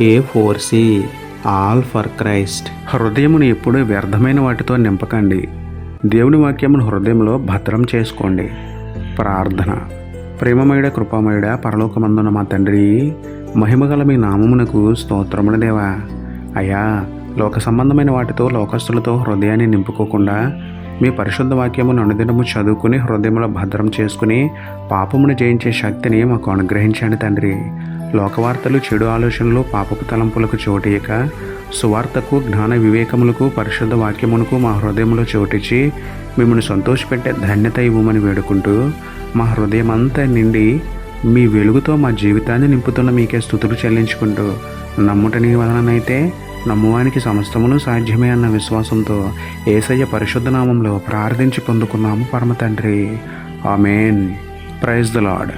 A four C all for Christ హృదయమును ఎప్పుడూ వ్యర్థమైన వాటితో నింపకండి. దేవుని వాక్యమును హృదయంలో భద్రం చేసుకోండి. ప్రార్థన. ప్రేమమయుడ కృపామయుడ పరలోకమందున మా తండ్రి మహిమగల మీ నామమునకు స్తోత్రముల దేవా. అయ్యా లోక సంబంధమైన వాటితో లోకస్తులతో హృదయాన్ని నింపుకోకుండా మీ పరిశుద్ధ వాక్యమును అనుదినము చదువుకుని హృదయంలో భద్రం చేసుకుని పాపమును జయించే శక్తిని మాకు అనుగ్రహించండి తండ్రి. లోకవార్తలు చెడు ఆలోచనలు పాపపు తలంపులకు చోటేయక సువార్తకు జ్ఞాన వివేకములకు పరిశుద్ధ వాక్యమునకు మా హృదయంలో చోటిచ్చి మిమ్మల్ని సంతోషపెట్టే ధన్యత ఇవ్వమని వేడుకుంటూ మా హృదయం అంతా నిండి మీ వెలుగుతో మా జీవితాన్ని నింపుతున్న మీకే స్థుతులు చెల్లించుకుంటూ నమ్ముట నీ వలననైతే నమ్మువానికి సమస్తమును సాధ్యమే అన్న విశ్వాసంతో ఏసయ్య పరిశుద్ధ నామంలో ప్రార్థించి పొందుకున్నాము పరమ తండ్రి ఆమెన్. Praise the lord